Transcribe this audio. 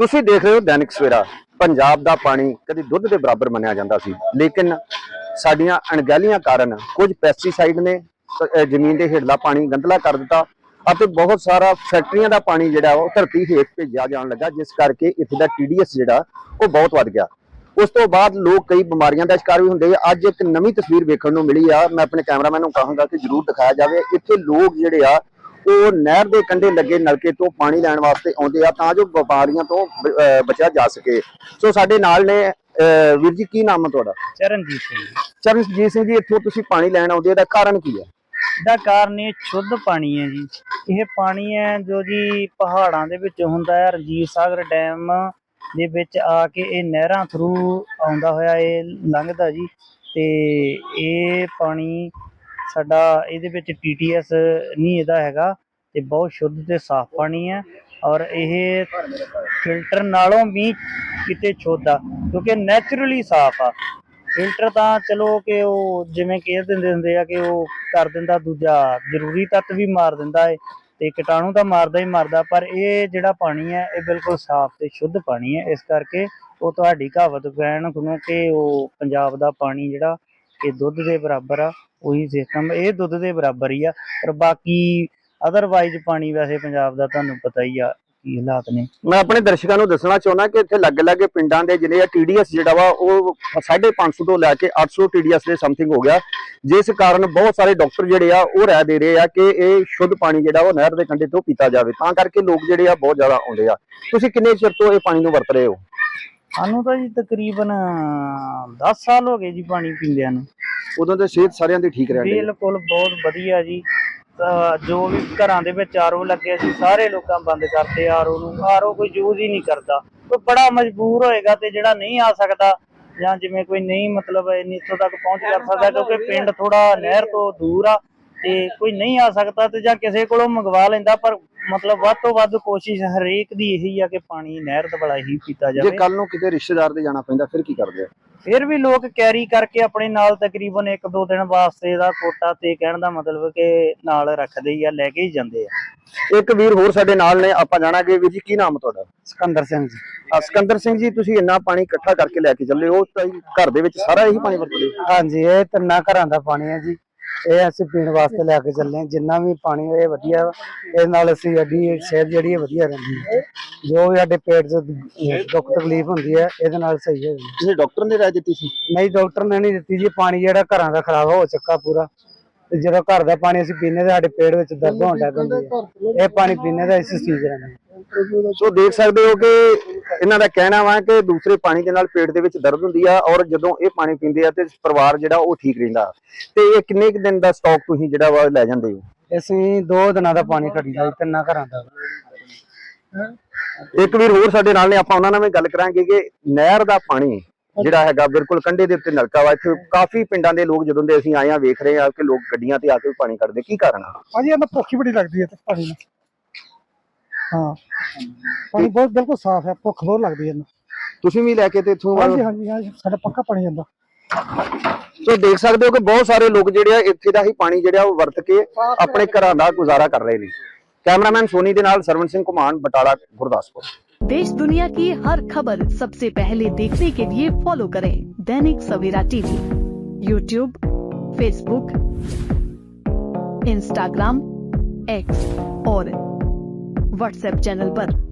ਤੁਸੀਂ ਦੇਖ ਰਹੇ ਹੋ ਦੈਨਿਕ ਸਵੇਰਾ। ਪੰਜਾਬ ਦਾ ਪਾਣੀ ਕਦੀ ਦੁੱਧ ਦੇ ਬਰਾਬਰ ਮੰਨਿਆ ਜਾਂਦਾ ਸੀ। ਲੇਕਿਨ ਸਾਡੀਆਂ ਅਣਗਹਿਲੀਆਂ ਕਾਰਨ ਕੁਝ ਪੈਸਟੀਸਾਈਡ ਨੇ ਜ਼ਮੀਨ ਦੇ ਹੇਠਲਾ ਪਾਣੀ ਗੰਦਲਾ ਕਰ ਦਿੱਤਾ ਅਤੇ ਬਹੁਤ ਸਾਰਾ ਫੈਕਟਰੀਆਂ ਦਾ ਪਾਣੀ ਜਿਹੜਾ ਉਹ ਧਰਤੀ ਹੇਠ ਭੇਜਿਆ ਜਾਣ ਲੱਗਾ, ਜਿਸ ਕਰਕੇ ਇੱਥੇ ਦਾ TDS ਜਿਹੜਾ ਉਹ ਬਹੁਤ ਵੱਧ ਗਿਆ। ਉਸ ਤੋਂ ਬਾਅਦ ਲੋਕ ਕਈ ਬਿਮਾਰੀਆਂ ਦਾ ਸ਼ਿਕਾਰ ਵੀ ਹੁੰਦੇ ਆ। ਅੱਜ ਇੱਕ ਨਵੀਂ ਤਸਵੀਰ ਵੇਖਣ ਨੂੰ ਮਿਲੀ ਆ। ਮੈਂ ਆਪਣੇ ਕੈਮਰਾਮੈਨ ਨੂੰ ਕਹਾਂਗਾ ਕਿ ਜਰੂਰ ਦਿਖਾਇਆ ਜਾਵੇ। ਇੱਥੇ ਲੋਕ ਜਿਹੜੇ ਆ ਉਹ ਨਹਿਰ ਦੇ ਕੰਢੇ ਲੱਗੇ ਨਲਕੇ ਤੋਂ ਪਾਣੀ ਲੈਣ ਵਾਸਤੇ ਆਉਂਦੇ ਆ ਤਾਂ ਜੋ ਬਿਮਾਰੀਆਂ ਤੋਂ ਬਚਿਆ ਜਾ ਸਕੇ। ਸੋ ਸਾਡੇ ਨਾਲ ਨੇ ਵੀਰ ਜੀ ਕੀ ਨਾਮ ਹੈ ਤੁਹਾਡਾ? ਚਰਨਜੀਤ ਸਿੰਘ ਚਰਨਜੀਤ ਸਿੰਘ ਜੀ ਇੱਥੋਂ ਤੁਸੀਂ ਪਾਣੀ ਲੈਣ ਆਉਂਦੇ ਇਹਦਾ ਕਾਰਨ ਕੀ ਹੈ ਦਾ ਕਾਰਨ ਇਹ ਸ਼ੁੱਧ ਪਾਣੀ ਹੈ ਜੀ। ਇਹ ਪਾਣੀ ਹੈ ਜੋ ਜੀ ਪਹਾੜਾਂ ਦੇ ਵਿੱਚ ਹੁੰਦਾ ਹੈ ਰਣਜੀਤ ਸਾਗਰ ਡੈਮ ਦੇ ਵਿੱਚ ਆ ਕੇ ਇਹ ਨਹਿਰਾਂ ਥਰੂ ਆਉਂਦਾ ਹੋਇਆ ਇਹ ਲੰਘਦਾ ਜੀ। ਤੇ ਇਹ ਪਾਣੀ ਸਾਡਾ ਇਹਦੇ ਵਿੱਚ ਟੀਟੀਐਸ ਨਹੀਂ ਇਹਦਾ ਹੈਗਾ ਤੇ ਬਹੁਤ ਸ਼ੁੱਧ ਤੇ ਸਾਫ਼ ਪਾਣੀ ਹੈ ਔਰ ਇਹ ਫਿਲਟਰ ਨਾਲੋਂ ਵੀ ਕਿਤੇ ਸ਼ੁੱਧ ਆ, ਕਿਉਂਕਿ ਨੇਚਰਲੀ ਸਾਫ਼ ਆ। ਫਿਲਟਰ ਤਾਂ ਚਲੋ ਕਿ ਉਹ ਜਿਵੇਂ ਕਹਿ ਦਿੰਦੇ ਹੁੰਦੇ ਆ ਕਿ ਉਹ ਕਰ ਦਿੰਦਾ ਦੂਜਾ, ਜ਼ਰੂਰੀ ਤੱਤ ਵੀ ਮਾਰ ਦਿੰਦਾ ਏ ਤੇ ਕੀਟਾਣੂ ਤਾਂ ਮਾਰਦਾ ਹੀ ਮਾਰਦਾ, ਪਰ ਇਹ ਜਿਹੜਾ ਪਾਣੀ ਹੈ, ਇਹ ਬਿਲਕੁਲ ਸਾਫ਼ ਤੇ ਸ਼ੁੱਧ ਪਾਣੀ ਹੈ। ਇਸ ਕਰਕੇ ਉਹ ਤੁਹਾਡੀ ਕਹਾਵਤ ਕਹਿਣ ਸੁਣੋ ਕਿ ਉਹ ਪੰਜਾਬ ਦਾ ਪਾਣੀ ਜਿਹੜਾ ਇਹ ਦੁੱਧ ਦੇ ਬਰਾਬਰ ਆ, ਉਹੀ ਸਿਸਟਮ ਇਹ ਦੁੱਧ ਦੇ ਬਰਾਬਰ ਹੀ ਆ। ਪਰ ਬਾਕੀ ਅਦਰਵਾਈਜ਼ ਪਾਣੀ ਵੈਸੇ ਪੰਜਾਬ ਦਾ ਤੁਹਾਨੂੰ ਪਤਾ ਹੀ ਆ ਕੀ ਹਾਲਾਤ ਨੇ। ਮੈਂ ਆਪਣੇ ਦਰਸ਼ਕਾਂ ਨੂੰ ਦੱਸਣਾ ਚਾਹੁੰਦਾ ਕਿ ਇੱਥੇ ਲੱਗੇ-ਲੱਗੇ ਪਿੰਡਾਂ ਦੇ ਜਿਹੜੇ ਆ TDS ਜਿਹੜਾ ਵਾ, ਉਹ 550 ਤੋਂ ਲੈ ਕੇ 800 TDS ਦੇ ਸਮਥਿੰਗ ਹੋ ਗਿਆ। ਜਿਸ ਕਾਰਨ ਬਹੁਤ ਸਾਰੇ ਡਾਕਟਰ ਜਿਹੜੇ ਆ, ਉਹ ਰਾਏ ਦੇ ਰਹੇ ਆ ਕਿ ਇਹ ਸ਼ੁੱਧ ਪਾਣੀ ਜਿਹੜਾ ਉਹ ਨਹਿਰ ਦੇ ਕੰਢੇ ਤੋਂ ਪੀਤਾ ਜਾਵੇ। ਤਾਂ ਕਰਕੇ ਲੋਕ ਜਿਹੜੇ ਆ, ਬਹੁਤ ਜ਼ਿਆਦਾ ਆਉਂਦੇ ਆ। ਤੁਸੀਂ ਕਿੰਨੇ ਚਿਰ ਤੋਂ ਇਹ ਪਾਣੀ ਨੂੰ ਵਰਤ ਰਹੇ ਹੋ? ਸਾਨੂੰ ਤਾਂ ਜੀ ਤਕਰੀਬਨ 10 ਸਾਲ ਹੋ ਗਏ ਜੀ ਪਾਣੀ ਪੀਂਦਿਆਂ ਨੂੰ। ਉਦੋਂ ਤੇ ਸਿਹਤ ਸਾਰਿਆਂ ਦੀ ਠੀਕ ਰਹਿੰਦੀ ਹੈ ਬਿਲਕੁਲ ਬਹੁਤ ਵਧੀਆ ਜੀ। ਤਾਂ ਜੋ ਵੀ ਘਰਾਂ ਦੇ ਵਿੱਚ ਆਰਓ ਲੱਗੇ ਸੀ ਸਾਰੇ ਲੋਕਾਂ ਬੰਦ ਕਰਤੇ ਆਰਓ ਨੂੰ। ਆਰਓ ਕੋਈ ਯੂਜ਼ ਹੀ ਨਹੀਂ ਕਰਦਾ। ਕੋਈ ਬੜਾ ਮਜਬੂਰ ਹੋਏਗਾ ਤੇ ਜਿਹੜਾ ਨਹੀਂ ਆ ਸਕਦਾ ਜਾਂ ਜਿਵੇਂ ਕੋਈ ਨਹੀਂ ਮਤਲਬ ਇੰਨੀ ਇੱਥੋਂ ਤੱਕ ਪਹੁੰਚ ਕਰ ਸਕਦਾ ਕਿਉਂਕਿ ਪਿੰਡ ਥੋੜਾ ਨਹਿਰ ਤੋਂ ਦੂਰ ਆ। ਤੇ ਕੋਈ ਨਹੀਂ ਆ ਸਕਦਾ ਤੇ ਜਾਂ ਕਿਸੇ ਕੋਲੋਂ ਮੰਗਵਾ ਲੈਂਦਾ ਪਰ ਮਤਲਬ ਵੱਧ ਤੋਂ ਵੱਧ ਕੋਸ਼ਿਸ਼ ਹਰੇਕ ਦੀ ਇਹੀ ਆ ਕਿ ਪਾਣੀ ਨਹਿਰ ਦਾ ਬੜਾ ਹੀ ਪੀਤਾ ਜੇ ਜਾਵੇ। ਕੱਲ ਨੂੰ ਕਿਤੇ ਰਿਸ਼ਤੇਦਾਰ ਦੇ ਜਾਣਾ ਪੈਂਦਾ ਫਿਰ ਕੀ ਕਰਦੇ ਆ? ਫਿਰ ਵੀ ਲੋਕ ਕੈਰੀ ਕਰਕੇ ਆਪਣੇ ਨਾਲ ਤਕਰੀਬਨ 1-2 ਦਿਨ ਵਾਸਤੇ ਦਾ ਕੋਟਾ ਤੇ ਕਹਿਣ ਦਾ ਮਤਲਬ ਕਿ ਨਾਲ ਰੱਖਦੇ ਹੀ ਆ ਲੈ ਕੇ ਹੀ ਜਾਂਦੇ ਆ। ਇੱਕ ਵੀਰ ਹੋਰ ਸਾਡੇ ਨਾਲ ਨੇ ਆਪਾਂ ਜਾਣਾਂਗੇ ਵੀਰ ਜੀ ਕੀ ਨਾਮ ਤੁਹਾਡਾ? ਸਿਕੰਦਰ ਸਿੰਘ ਜੀ। ਅ, ਸਿਕੰਦਰ ਸਿੰਘ ਜੀ ਤੁਸੀਂ ਇੰਨਾ ਪਾਣੀ ਇਕੱਠਾ ਕਰਕੇ ਲੈ ਕੇ ਚੱਲੇ ਹੋ ਤਾਂ ਘਰ ਦੇ ਵਿੱਚ ਸਾਰਾ ਇਹੀ ਪਾਣੀ ਵਰਤਦੇ ਹੋ? ਹਾਂਜੀ ਇਹ ਤਿੰਨਾਂ ਘਰਾਂ ਦਾ ਪਾਣੀ ਹੈ ਜੀ। ਇਹ ਅਸੀਂ ਪੀਣ ਵਾਸਤੇ ਲੈ ਕੇ ਚੱਲੇ ਹਾਂ। ਜਿੰਨਾ ਵੀ ਪਾਣੀ ਇਹ ਵਧੀਆ ਵਾ। ਇਹਦੇ ਨਾਲ ਅਸੀਂ ਸਾਡੀ ਸਿਹਤ ਜਿਹੜੀ ਹੈ ਵਧੀਆ ਰਹਿੰਦੀ ਹੈ। ਜੋ ਵੀ ਸਾਡੇ ਪੇਟ 'ਚ ਦੁੱਖ ਤਕਲੀਫ ਹੁੰਦੀ ਹੈ ਇਹਦੇ ਨਾਲ ਸਹੀ ਹੋ ਜਾਂਦੀ ਤੁਸੀਂ ਡਾਕਟਰ ਨੇ ਰਾਏ ਦਿੱਤੀ ਸੀ। ਨਹੀਂ ਡਾਕਟਰ ਨੇ ਨਹੀਂ ਦਿੱਤੀ ਜੀ। ਪਾਣੀ ਜਿਹੜਾ ਘਰਾਂ ਦਾ ਖਰਾਬ ਹੋ ਚੁੱਕਾ ਪੂਰਾ। ਤੇ ਜਦੋਂ ਘਰ ਦਾ ਪਾਣੀ ਅਸੀਂ ਪੀਨੇ ਤੇ ਸਾਡੇ ਪੇਟ ਵਿੱਚ ਦਰਦ ਹੋਣ ਲੱਗ ਪੈਂਦੀ ਹੈ। ਇਹ ਪਾਣੀ ਪੀਨੇ ਦਾ ਇਸ ਠੀਕ ਰਹਿੰਦਾ ਸੋ ਦੇਖ ਸਕਦੇ ਹੋ ਕਿ ਇਹਨਾਂ ਦਾ ਕਹਿਣਾ ਵਾ ਕਿ ਦੂਸਰੇ ਪਾਣੀ ਦੇ ਨਾਲ ਪੇਟ ਦੇ ਵਿੱਚ ਦਰਦ ਹੁੰਦੀ ਆ ਔਰ ਜਦੋਂ ਇਹ ਪਾਣੀ ਪੀਂਦੇ ਆ ਤੇ ਪਰਿਵਾਰ ਜਿਹੜਾ ਉਹ ਠੀਕ ਰਹਿੰਦਾ। ਤੇ ਇਹ ਕਿੰਨੇ ਕੁ ਦਿਨ ਦਾ ਸਟਾਕ ਤੁਸੀਂ ਜਿਹੜਾ ਵਾ ਲੈ ਜਾਂਦੇ ਹੋ? ਅਸੀਂ ਦੋ ਦਿਨਾਂ ਦਾ ਪਾਣੀ ਕੱਢੀਦਾ ਜੀ ਤਿੰਨਾਂ ਘਰਾਂ ਦਾ। ਇੱਕ ਵੀਰ ਹੋਰ ਸਾਡੇ ਨਾਲ ਨੇ ਆਪਾਂ ਉਹਨਾਂ ਨਾਲ ਵੀ ਗੱਲ ਕਰਾਂਗੇ ਕਿ ਨਹਿਰ ਦਾ ਪਾਣੀ ਜਿਹੜਾ ਹੈਗਾ ਬਿਲਕੁਲ ਕੰਢੇ ਦੇ ਉੱਤੇ ਨਲਕਾ ਵਾ। ਇੱਥੇ ਕਾਫੀ ਪਿੰਡਾਂ ਦੇ ਲੋਕ ਜਦੋਂ ਦੇ ਅਸੀਂ ਆਏ ਆ ਵੇਖ ਰਹੇ ਆ ਕਿ ਲੋਕ ਗੱਡੀਆਂ ਤੇ ਆ ਕੇ ਪਾਣੀ ਕੱਢਦੇ। ਕੀ ਕਾਰਨ ਆ? ਹਾਂਜੀ ਇਹਨਾਂ ਭੁੱਖ ਹੀ ਬੜੀ ਲੱਗਦੀ ਹੈ ਤੇ ਪਾਣੀ ਨਾਲ। ਹਾਂ। ਪਾਣੀ ਬਹੁਤ ਬਿਲਕੁਲ ਸਾਫ਼ ਹੈ ਭੁੱਖ ਬਹੁਤ ਲੱਗਦੀ ਹੈ ਇਹਨੂੰ ਤੁਸੀਂ ਵੀ ਲੈ ਕੇ ਤੇ ਇੱਥੋਂ ਹਾਂਜੀ ਹਾਂਜੀ ਹਾਂਜੀ ਸਾਡਾ ਪੱਕਾ ਪਾਣੀ ਜਾਂਦਾ ਸੋ ਦੇਖ ਸਕਦੇ ਹੋ ਕਿ ਬਹੁਤ ਸਾਰੇ ਲੋਕ ਜਿਹੜੇ ਆ ਇੱਥੇ ਦਾ ਹੀ ਪਾਣੀ ਜਿਹੜਾ ਉਹ ਵਰਤ ਕੇ ਆਪਣੇ ਘਰਾਂ ਦਾ ਗੁਜ਼ਾਰਾ ਕਰ ਰਹੇ ਨੇ ਕੈਮਰਾਮੈਨ ਸੋਨੀ ਦੇ ਨਾਲ ਸਰਵਣ ਸਿੰਘ ਕੁਮਾਨ ਬਟਾਲਾ ਗੁਰਦਾਸਪੁਰ देश दुनिया की हर खबर सबसे पहले देखने के लिए फॉलो करें Dainik Savera TV YouTube Facebook Instagram X और व्हाट्सएप चैनल पर।